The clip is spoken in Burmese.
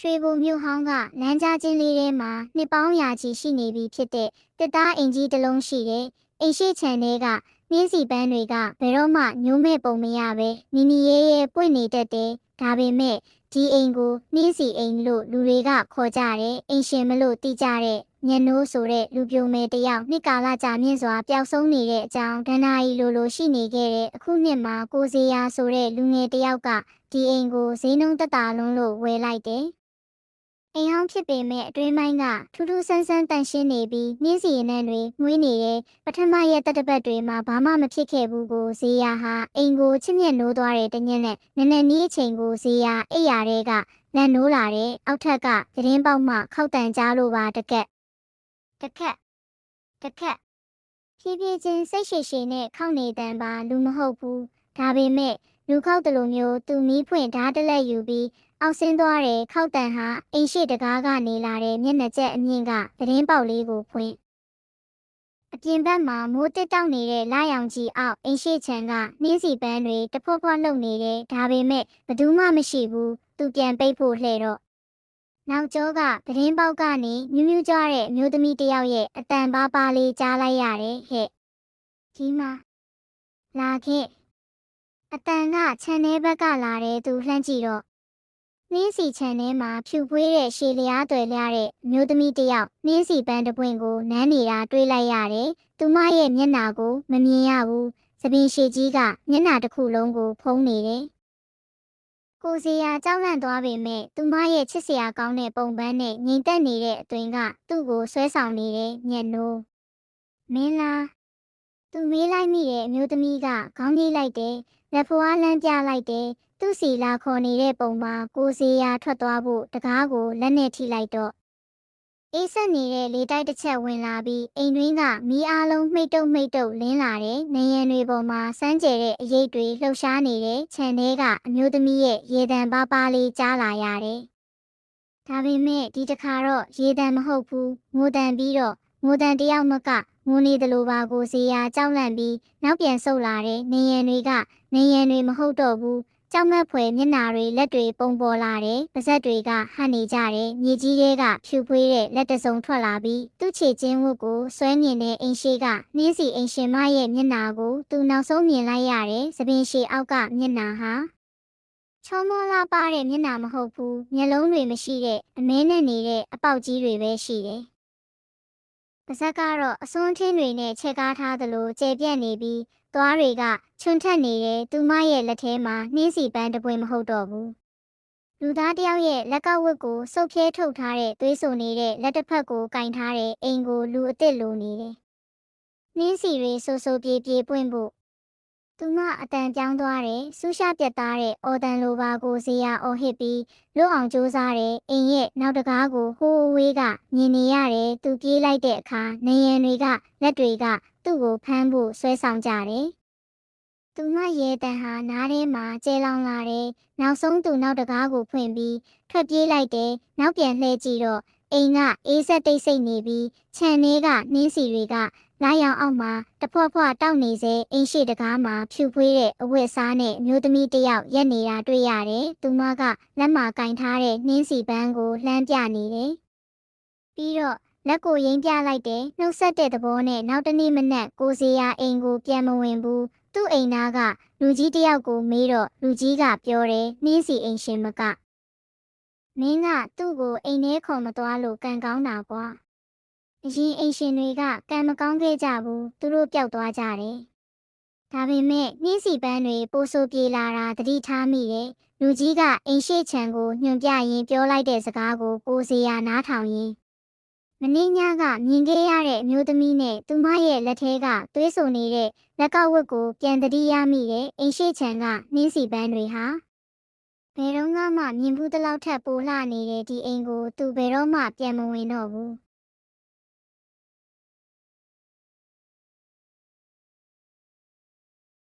ရွှေဘုံမြို့ဟောင်းကလမ်းကြားချင်းလေးထဲမှာနှစ်ပေါင်းရာချီရှိနေပြီဖြစ်တဲ့တစ်သားအင်ကြီးတစ်လုံးရှိတယ်။အိမ်ရှိချန်တွေကနှင်းစီပန်းတွေကဘယ်တော့မှညိုးမဲ့ပုံမရပဲနီနီရဲရဲပွင့်နေတတ်တယ်။ဒါပေမဲ့ဒီအိမ်ကိုနှင်းစီအိမ်လို့လူတွေကခေါ်ကြတယ်။အိမ်ရှင်မလို့တီးကြတဲ့ညနိုးဆိုတဲ့လူပြိုမယ်တယောက်နှစ်ကာလကြာမြင့်စွာပျောက်ဆုံးနေတဲ့အကြောင်းဒဏ္ဍာရီလိုလိုရှိနေခဲ့တဲ့အခုနှစ်မှာကိုစေယာဆိုတဲ့လူငယ်တယောက်ကဒီအိမ်ကိုဈေးနှုန်းတက်တာလုံးလို့ဝယ်လိုက်တယ်။ အိမ်ဟောင်းဖြစ်ပေမဲ့အတွင်းပိုင်းကထူးထူးဆန်းဆန်းတန်ရှင်းနေပြီးနှင်းစီရနံတွေငွေးနေတယ်ပထမရဲ့တက်တပတ်တွေမှာဘာမှမဖြစ်ခဲ့ဘူးကိုဇေယာဟာအိမ်ကိုချစ်မြတ်နိုးသွားတဲ့တညက်နဲ့နည်းနည်းနီးအချိန်ကိုဇေယာအိပ်ရာတွေကလန်နိုးလာတဲ့အောက်ထက်ကသတင်းပေါက်မှခောက်တန်ကြားလို့ပါတကက်တကက်တကက်ဖြည်းဖြည်းချင်းစိတ်ရှည်ရှည်နဲ့ခောက်နေတန်ပါလူမဟုတ်ဘူးဒါပေမဲ့ လူခောက်တလိုမျိုးသူမီးဖွင့်ဓာတ်တလက်ယူပြီးအောက်ဆင်းသွားတဲ့ခောက်တန်ဟာအိမ်ရှိတကားကနေလာတဲ့မျက်နှာကျက်အမြင့်ကသတင်းပေါက်လေးကိုဖွင့်အပြင်ဘက်မှာမိုးတက်တောက်နေတဲ့လာရောင်ကြီးအောက်အိမ်ရှိချန်ကနှင်းစီပန်းတွေတဖွတ်ဖွတ်လှုပ်နေတယ်ဒါပေမဲ့ဘယ်သူမှမရှိဘူးသူပြန်ပိတ်ဖို့လှဲ့တော့နောက်ကျောကသတင်းပေါက်ကနေမြူးမြူးကြွားတဲ့အမျိုးသမီးတစ်ယောက်ရဲ့အတန်ပါးပါးလေးကြားလိုက်ရတယ်ဟဲ့ဒီမှာလာခဲ့ အတန်ကခြံထဲဘက်ကလာတဲ့သူလှမ်းကြည့်တော့နှင်းစီခြံထဲမှာဖြူပွေးတဲ့ရှည်လျားတွေလျားတဲ့အမျိုးသမီးတစ်ယောက်နှင်းစီပန်းတစ်ပွင့်ကိုနမ်းနေတာတွေ့လိုက်ရတယ်သူမရဲ့မျက်နှာကိုမမြင်ရဘူးသပင်ရှည်ကြီးကမျက်နှာတစ်ခုလုံးကိုဖုံးနေတယ်ကိုစီယာကြောက်လန့်သွားပေမဲ့သူမရဲ့ချစ်စရာကောင်းတဲ့ပုံပန်းနဲ့ငြိမ်သက်နေတဲ့အသွင်ကသူ့ကိုဆွဲဆောင်နေတဲ့ညက်နိုးမင်းလား သူမေးလိုက်မိတဲ့အမျိုးသမီးကခေါင်းကြီးလိုက်တယ်လက်ဖွားလမ်းပြလိုက်တယ်သူ့စီလာခေါ်နေတဲ့ပုံမှာကိုစီယာထွက်သွားဖို့တကားကိုလက်နဲ့ထိလိုက်တော့အေးဆက်နေတဲ့လေတိုက်တစ်ချက်ဝင်လာပြီးအိမ်တွင်းကမီးအားလုံးမှိတ်တုပ်မှိတ်တုပ်လင်းလာတဲ့နေရန်တွေပေါ်မှာစမ်းကြဲတဲ့အရိပ်တွေလှုပ်ရှားနေတဲ့ခြံထဲကအမျိုးသမီးရဲ့ရေတံပါးပါးလေးကြားလာရတယ်။ဒါပေမဲ့ဒီတစ်ခါတော့ရေတံမဟုတ်ဘူးငိုတံပြီးတော့ ငိုတံတယောက်မကငိုနေတယ်လို့ပါကိုစီယာကြောက်လန့်ပြီးနောက်ပြန်ဆုတ်လာတဲ့နေရန်တွေကနေရန်တွေမဟုတ်တော့ဘူးကြောက်မက်ဖွယ်မျက်နာတွေလက်တွေပုံပေါ်လာတယ်။ပါဇက်တွေကဟန်နေကြတယ်။မြေကြီးတွေကဖြူဖွေးတဲ့လက်တစုံထွက်လာပြီးသူ့ခြေချင်းဝတ်ကိုဆွဲမြင်တဲ့အိမ်ရှိကနှင်းစီအိမ်ရှင်မရဲ့မျက်နာကိုသူနောက်ဆုံးမြင်လိုက်ရတယ်။သပင်ရှည်အောက်ကမျက်နာဟာချောမောလာပါတဲ့မျက်နာမဟုတ်ဘူး။မျက်လုံးတွေမရှိတဲ့အမဲနဲ့နေတဲ့အပေါက်ကြီးတွေပဲရှိတယ်။ ပါဇက်ကတော့အစွန်းထင်းတွေနဲ့ချက်ကားထားသလိုကျေပြန့်နေပြီးသွားတွေကချွန်ထက်နေတဲ့သူမရဲ့လက်ထဲမှာနှင်းစီပန်းတပွင့်မဟုတ်တော့ဘူးလူသားတယောက်ရဲ့လက်ကဝတ်ကိုစုပ်ဖြဲထုတ်ထားတဲ့သွေးဆုံနေတဲ့လက်တစ်ဖက်ကိုကင်ထားတဲ့အိမ်ကိုလူအစ်စ်လိုနေတယ်နှင်းစီတွေဆူဆူပြေပြေပွင့်ဖို့ သူမအတန်ပြောင်းသွားတယ်ဆူရှာပြတ်သားတဲ့အော်တန်လိုပါကိုဇေယအော်ဟစ်ပြီးလွတ်အောင်ကြိုးစားတယ်အိမ်ရဲ့နောက်တကားကိုဟိုးဝေးကမြင်နေရတယ်သူပြေးလိုက်တဲ့အခါနေရန်တွေကလက်တွေကသူ့ကိုဖမ်းဖို့ဆွဲဆောင်ကြတယ်။သူမရဲတန်ဟာနားထဲမှာကျဲလောင်လာတယ်။နောက်ဆုံးသူနောက်တကားကိုဖွင့်ပြီးထွက်ပြေးလိုက်တယ်။နောက်ပြန်လှည့်ကြည့်တော့ အိမ်ကအေးဆက်တိတ်ဆိတ်နေပြီးခြံထဲကနှင်းစီတွေကလာရောင်အောက်မှာတဖွက်ဖွက်တောက်နေစေအိမ်ရှိတကားမှာဖြူဖွေးတဲ့အဝတ်စားနဲ့အမျိုးသမီးတစ်ယောက်ရက်နေတာတွေ့ရတယ်။သူမကလက်မှာကင်ထားတဲ့နှင်းစီပန်းကိုလှမ်းပြနေတယ်။ပြီးတော့လက်ကိုရင်းပြလိုက်တယ်နှုတ်ဆက်တဲ့သဘောနဲ့နောက်တနေ့မနက်ကိုစီယာအိမ်ကိုပြန်မဝင်ဘူးသူ့အိမ်သားကလူကြီးတယောက်ကိုမေးတော့လူကြီးကပြောတယ်နှင်းစီအိမ်ရှင်မက မင်းကသူ့ကိုအိမ်ထဲခေါ်မသွားလို့ကံကောင်းတာကွာအရင်အိမ်ရှင်တွေကကံမကောင်းခဲ့ကြဘူးသူတို့ပျောက်သွားကြတယ်ဒါပေမဲ့နှင်းစီပန်းတွေပိုးဆိုးပြေလာတာတတိထားမိတယ်လူကြီးကအိမ်ရှိချံကိုညွှန်ပြရင်းပြောလိုက်တဲ့စကားကိုကိုစီယာနားထောင်ရင်းမင်းညကမြင်ခဲ့ရတဲ့အမျိုးသမီးနဲ့သူမရဲ့လက်ထဲကသွေးဆုံနေတဲ့လက်ကဝတ်ကိုပြန်တတိရမိတဲ့အိမ်ရှိချံကနှင်းစီပန်းတွေဟာ ဘယ်တော့မှမြင်ဘူးတလောက်ထက်ပိုလှနေတဲ့ဒီအိမ်ကိုသူဘယ်တော့မှပြန်မဝင်တော့ဘူး